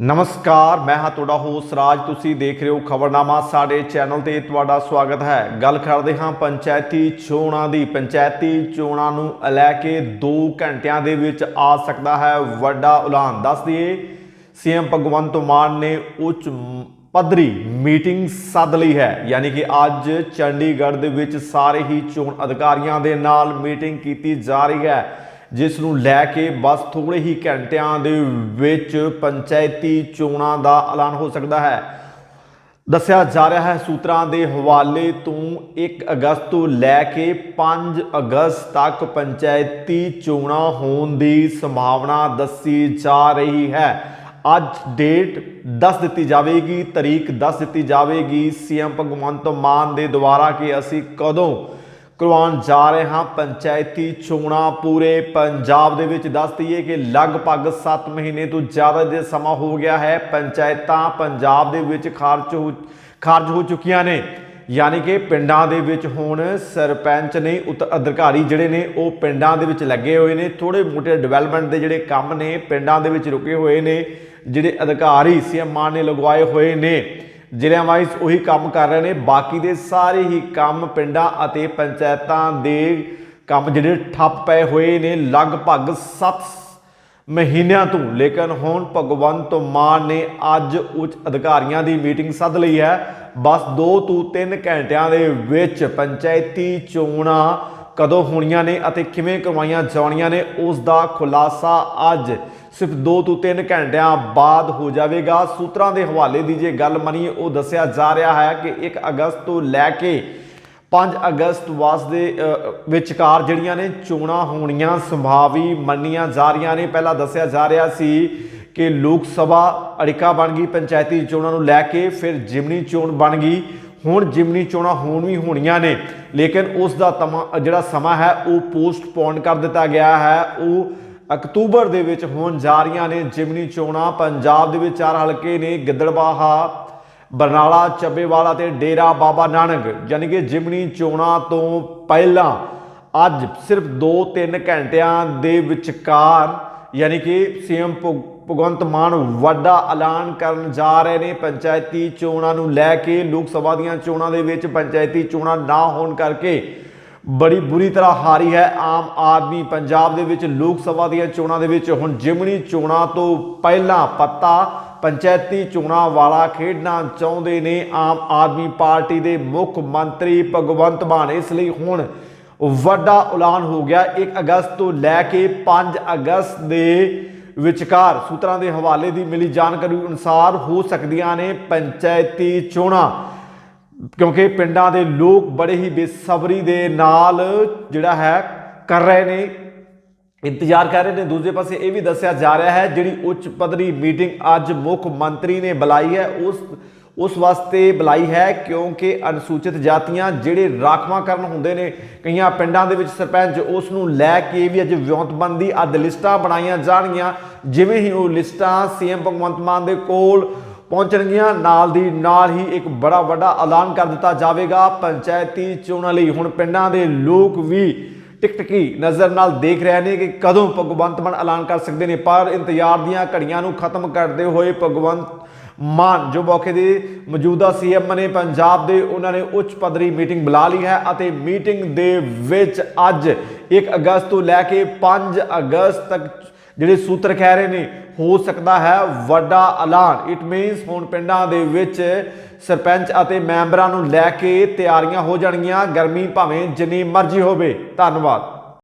ਨਮਸਕਾਰ, ਮੈਂ ਹਾਂ ਤੁਹਾਡਾ ਹੋਸਟ ਰਾਜ। ਤੁਸੀਂ ਦੇਖ ਰਹੇ ਹੋ ਖਬਰਨਾਮਾ। ਸਾਡੇ ਚੈਨਲ ਤੇ ਤੁਹਾਡਾ ਸਵਾਗਤ ਹੈ। ਗੱਲ ਕਰਦੇ ਹਾਂ ਪੰਚਾਇਤੀ ਚੋਣਾਂ ਦੀ। ਪੰਚਾਇਤੀ ਚੋਣਾਂ ਨੂੰ ਲੈ ਕੇ 2 ਘੰਟਿਆਂ ਦੇ ਵਿੱਚ ਆ ਸਕਦਾ ਹੈ ਵੱਡਾ ਐਲਾਨ। ਦੱਸ ਦਈਏ, ਸੀਐਮ ਭਗਵੰਤ ਮਾਨ ਨੇ ਉੱਚ ਪੱਧਰੀ ਮੀਟਿੰਗ ਸੱਦ ਲਈ ਹੈ। ਯਾਨੀ ਕਿ ਅੱਜ ਚੰਡੀਗੜ੍ਹ ਦੇ ਵਿੱਚ ਸਾਰੇ ਹੀ ਚੋਣ ਅਧਿਕਾਰੀਆਂ ਦੇ ਨਾਲ ਮੀਟਿੰਗ ਕੀਤੀ ਜਾ ਰਹੀ ਹੈ। ਜਿਸ ਨੂੰ ਲੈ ਕੇ ਬਸ ਥੋੜੇ ਹੀ ਘੰਟਿਆਂ ਦੇ ਵਿੱਚ ਪੰਚਾਇਤੀ ਚੋਣਾਂ ਦਾ ਐਲਾਨ ਹੋ ਸਕਦਾ ਹੈ। ਦੱਸਿਆ ਜਾ ਰਿਹਾ ਹੈ ਸੂਤਰਾਂ ਦੇ ਹਵਾਲੇ ਤੋਂ 1 ਅਗਸਤ ਤੋਂ ਲੈ ਕੇ 5 ਅਗਸਤ ਤੱਕ ਪੰਚਾਇਤੀ ਚੋਣਾਂ ਹੋਣ ਦੀ ਸੰਭਾਵਨਾ ਦੱਸੀ ਜਾ ਰਹੀ ਹੈ। ਅੱਜ ਡੇਟ ਦੱਸ ਦਿੱਤੀ ਜਾਵੇਗੀ ਤਾਰੀਖ ਦੱਸ ਦਿੱਤੀ ਜਾਵੇਗੀ। ਸੀਐਮ ਭਗਵੰਤ ਮਾਨ ਦੇ ਦੁਆਰਾ ਕਿ ਅਸੀਂ ਕਦੋਂ ਕਰਵਾਉਣ ਜਾ ਰਹੇ ਹਾਂ। ਪੰਚਾਇਤੀ ਚੋਣਾਂ ਪੂਰੇ ਪੰਜਾਬ ਦੇ ਵਿੱਚ। ਦੱਸ ਦਈਏ ਕਿ ਲਗਭਗ 7 ਮਹੀਨੇ ਤੋਂ ਜ਼ਿਆਦਾ ਦੇ ਸਮਾਂ ਹੋ ਗਿਆ ਹੈ। ਪੰਚਾਇਤਾਂ ਪੰਜਾਬ ਦੇ ਵਿੱਚ ਖਾਰਜ ਹੋ ਖਾਰਜ ਹੋ ਚੁੱਕੀਆਂ ਨੇ। ਯਾਨੀ ਕਿ ਪਿੰਡਾਂ ਦੇ ਵਿੱਚ ਹੁਣ ਸਰਪੰਚ ਨੇ, ਉਤ ਅਧਿਕਾਰੀ ਜਿਹੜੇ ਨੇ, ਉਹ ਪਿੰਡਾਂ ਦੇ ਵਿੱਚ ਲੱਗੇ ਹੋਏ ਨੇ। ਥੋੜੇ ਮੋਟੇ ਡਿਵੈਲਪਮੈਂਟ ਦੇ ਜਿਹੜੇ ਕੰਮ ਨੇ, ਪਿੰਡਾਂ ਦੇ ਵਿੱਚ ਰੁਕੇ ਹੋਏ ਨੇ। ਜਿਹੜੇ ਅਧਿਕਾਰੀ, ਸੀਐਮ ਮਾਨ ਨੇ ਲਗਵਾਏ ਹੋਏ ਨੇ। ਜ਼ਿਲ੍ਹਿਆਂ ਵਾਈਜ਼ ਉਹੀ ਕੰਮ ਕਰ ਰਹੇ ਨੇ। ਬਾਕੀ ਦੇ ਸਾਰੇ ਹੀ ਕੰਮ ਪਿੰਡਾਂ ਅਤੇ ਪੰਚਾਇਤਾਂ ਦੇ ਕੰਮ ਜਿਹੜੇ ਠੱਪ ਪਏ ਹੋਏ ਨੇ, ਲਗਭਗ 7 ਮਹੀਨਿਆਂ ਤੋਂ। ਲੇਕਿਨ ਹੁਣ ਭਗਵੰਤ ਮਾਨ ਨੇ ਅੱਜ ਉੱਚ ਅਧਿਕਾਰੀਆਂ ਦੀ ਮੀਟਿੰਗ ਸੱਦ ਲਈ ਹੈ। ਬਸ 2 ਤੋਂ 3 ਘੰਟਿਆਂ ਦੇ ਵਿੱਚ ਪੰਚਾਇਤੀ ਚੋਣਾਂ ਕਦੋਂ ਹੋਣੀਆਂ ਨੇ ਅਤੇ ਕਿਵੇਂ ਕਰਵਾਈਆਂ ਜਾਣੀਆਂ ਨੇ ਉਸ ਦਾ ਖੁਲਾਸਾ ਅੱਜ ਸਿਰਫ 2 ਤੋਂ 3 ਘੰਟਿਆਂ ਬਾਅਦ ਹੋ ਜਾਵੇਗਾ। ਸੂਤਰਾਂ ਦੇ ਹਵਾਲੇ ਦੀ ਜੇ ਗੱਲ ਮੰਨੀਏ ਉਹ ਦੱਸਿਆ ਜਾ ਰਿਹਾ ਹੈ ਕਿ 1 ਅਗਸਤ ਤੋਂ ਲੈ ਕੇ 5 ਅਗਸਤ ਵਾਸਤੇ ਅ, ਵਿਚਕਾਰ ਜਿਹੜੀਆਂ ਨੇ ਚੋਣਾਂ ਹੋਣੀਆਂ ਸੰਭਾਵੀ ਮੰਨੀਆਂ ਜਾ ਰਹੀਆਂ ਨੇ। ਪਹਿਲਾਂ ਦੱਸਿਆ ਜਾ ਰਿਹਾ ਸੀ ਕਿ ਲੋਕ ਸਭਾ ਅੜਿਕਾ ਬਣ ਗਈ ਪੰਚਾਇਤੀ ਚੋਣਾਂ ਨੂੰ ਲੈ ਕੇ ਫਿਰ ਜਿਮਨੀ ਚੋਣ ਬਣ ਗਈ। ਹੁਣ ਜਿਮਨੀ ਚੋਣਾਂ ਹੋਣ ਵੀ ਹੋਣੀਆਂ ਨੇ, ਲੇਕਿਨ ਉਸ ਦਾ ਤਮਾ, ਜਿਹੜਾ ਸਮਾਂ ਹੈ, ਉਹ ਪੋਸਟਪੋਨ ਕਰ ਦਿੱਤਾ ਗਿਆ ਹੈ। ਉਹ ਅਕਤੂਬਰ ਦੇ ਵਿੱਚ ਹੋਣ ਜਾ ਰਹੀਆਂ ਨੇ ਜਿਮਨੀ ਚੋਣਾਂ। ਪੰਜਾਬ ਦੇ ਵਿੱਚ ਚਾਰ ਹਲਕੇ ਨੇ, ਗਿੱਦੜਬਾਹਾ, ਬਰਨਾਲਾ, ਚੱਬੇਵਾਲਾ ਤੇ ਡੇਰਾ ਬਾਬਾ ਨਾਨਕ। ਯਾਨੀ ਕਿ ਜਿਮਨੀ ਚੋਣਾਂ ਤੋਂ ਪਹਿਲਾਂ ਅੱਜ ਸਿਰਫ 2-3 ਘੰਟਿਆਂ ਦੇ ਵਿਚਕਾਰ ਯਾਨੀ ਕਿ ਸੀਐਮ ਭਗਵੰਤ ਮਾਨ ਵੱਡਾ ਐਲਾਨ ਕਰਨ ਜਾ ਰਹੇ ਨੇ। ਪੰਚਾਇਤੀ ਚੋਣਾਂ ਨੂੰ ਲੈ ਕੇ ਲੋਕ ਸਭਾ ਦੀਆਂ ਚੋਣਾਂ ਦੇ ਵਿੱਚ ਪੰਚਾਇਤੀ ਚੋਣਾਂ ਨਾ ਹੋਣ ਕਰਕੇ ਬੜੀ ਬੁਰੀ ਤਰ੍ਹਾਂ ਹਾਰੀ ਹੈ ਆਮ ਆਦਮੀ। ਪੰਜਾਬ ਦੇ ਵਿੱਚ ਲੋਕ ਸਭਾ ਦੀਆਂ ਚੋਣਾਂ ਦੇ ਵਿੱਚ ਹੁਣ ਜਿਮਣੀ ਚੋਣਾਂ ਤੋਂ ਪਹਿਲਾਂ ਪੱਤਾ ਪੰਚਾਇਤੀ ਚੋਣਾਂ ਵਾਲਾ ਖੇਡਣਾ ਚਾਹੁੰਦੇ ਨੇ ਆਮ ਆਦਮੀ ਪਾਰਟੀ ਦੇ ਮੁੱਖ ਮੰਤਰੀ ਭਗਵੰਤ ਮਾਨ। ਇਸ ਲਈ ਹੁਣ ਵੱਡਾ ਐਲਾਨ ਹੋ ਗਿਆ। 1 ਅਗਸਤ ਤੋਂ ਲੈ ਕੇ 5 ਅਗਸਤ ਦੇ ਵਿਚਕਾਰ ਸੂਤਰਾਂ ਦੇ ਹਵਾਲੇ ਦੀ ਮਿਲੀ ਜਾਣਕਾਰੀ ਅਨੁਸਾਰ ਹੋ ਸਕਦੀਆਂ ਨੇ ਪੰਚਾਇਤੀ ਚੋਣਾਂ, ਕਿਉਂਕਿ ਪਿੰਡਾਂ ਦੇ ਲੋਕ ਬੜੇ ਹੀ ਬੇਸਬਰੀ ਦੇ ਨਾਲ ਜਿਹੜਾ ਹੈ ਕਰ ਰਹੇ ਨੇ, ਇੰਤਜ਼ਾਰ ਕਰ ਰਹੇ ਨੇ। ਦੂਜੇ ਪਾਸੇ ਇਹ ਵੀ ਦੱਸਿਆ ਜਾ ਰਿਹਾ ਹੈ, ਜਿਹੜੀ ਉੱਚ ਪੱਧਰੀ ਮੀਟਿੰਗ ਅੱਜ ਮੁੱਖ ਮੰਤਰੀ ਨੇ ਬੁਲਾਈ ਹੈ, ਉਸ ਉਸ ਵਾਸਤੇ ਬੁਲਾਈ ਹੈ ਕਿਉਂਕਿ ਅਨੁਸੂਚਿਤ ਜਾਤੀਆਂ ਜਿਹੜੇ ਰਾਖਵਾਂਕਰਨ ਹੁੰਦੇ ਨੇ, ਕਈਆਂ ਪਿੰਡਾਂ ਦੇ ਵਿੱਚ ਸਰਪੰਚ ਉਸ ਨੂੰ ਲੈ ਕੇ ਵੀ ਅੱਜ ਵਿਉਂਤਬੰਦੀ ਅੱਧ ਲਿਸਟਾਂ ਬਣਾਈਆਂ ਜਾਣਗੀਆਂ। ਜਿਵੇਂ ਹੀ ਉਹ ਲਿਸਟਾਂ ਸੀਐਮ ਭਗਵੰਤ ਮਾਨ ਦੇ ਕੋਲ ਪਹੁੰਚਣਗੀਆਂ, ਨਾਲ ਦੀ ਨਾਲ ਹੀ ਇੱਕ ਬੜਾ ਵੱਡਾ ਐਲਾਨ ਕਰ ਦਿੱਤਾ ਜਾਵੇਗਾ। ਪੰਚਾਇਤੀ ਚੋਣਾਂ ਲਈ ਹੁਣ ਪਿੰਡਾਂ ਦੇ ਲੋਕ ਵੀ ਟਿਕਟਕੀ ਨਜ਼ਰ ਨਾਲ ਦੇਖ ਰਹੇ ਨੇ ਕਿ ਕਦੋਂ ਭਗਵੰਤ ਮਾਨ ਐਲਾਨ ਕਰ ਸਕਦੇ ਨੇ, ਪਰ ਇੰਤਜ਼ਾਰ ਦੀਆਂ ਘੜੀਆਂ ਨੂੰ ਖਤਮ ਕਰਦੇ ਹੋਏ ਭਗਵੰਤ ਮਾਨ, ਜੋ ਮੌਕੇ ਦੇ ਮੌਜੂਦਾ ਸੀਐਮ ਨੇ ਪੰਜਾਬ ਦੇ ਉਹਨਾਂ ਨੇ ਉੱਚ ਪੱਧਰੀ ਮੀਟਿੰਗ ਬੁਲਾ ਲਈ ਹੈ ਅਤੇ ਮੀਟਿੰਗ ਦੇ ਵਿੱਚ ਅੱਜ 1 ਅਗਸਤ ਤੋਂ ਲੈ ਕੇ 5 ਅਗਸਤ ਤੱਕ ਜਿਹੜੇ ਸੂਤਰ ਕਹਿ ਰਹੇ ਨੇ, ਹੋ ਸਕਦਾ ਹੈ ਵੱਡਾ ਐਲਾਨ। ਇਟ ਮੀਨਸ ਹੁਣ ਪਿੰਡਾਂ ਦੇ ਵਿੱਚ ਸਰਪੰਚ ਅਤੇ ਮੈਂਬਰਾਂ ਨੂੰ ਲੈ ਕੇ ਤਿਆਰੀਆਂ ਹੋ ਜਾਣਗੀਆਂ। ਗਰਮੀ ਭਾਵੇਂ ਜਿੰਨੀ ਮਰਜ਼ੀ ਹੋਵੇ। ਧੰਨਵਾਦ।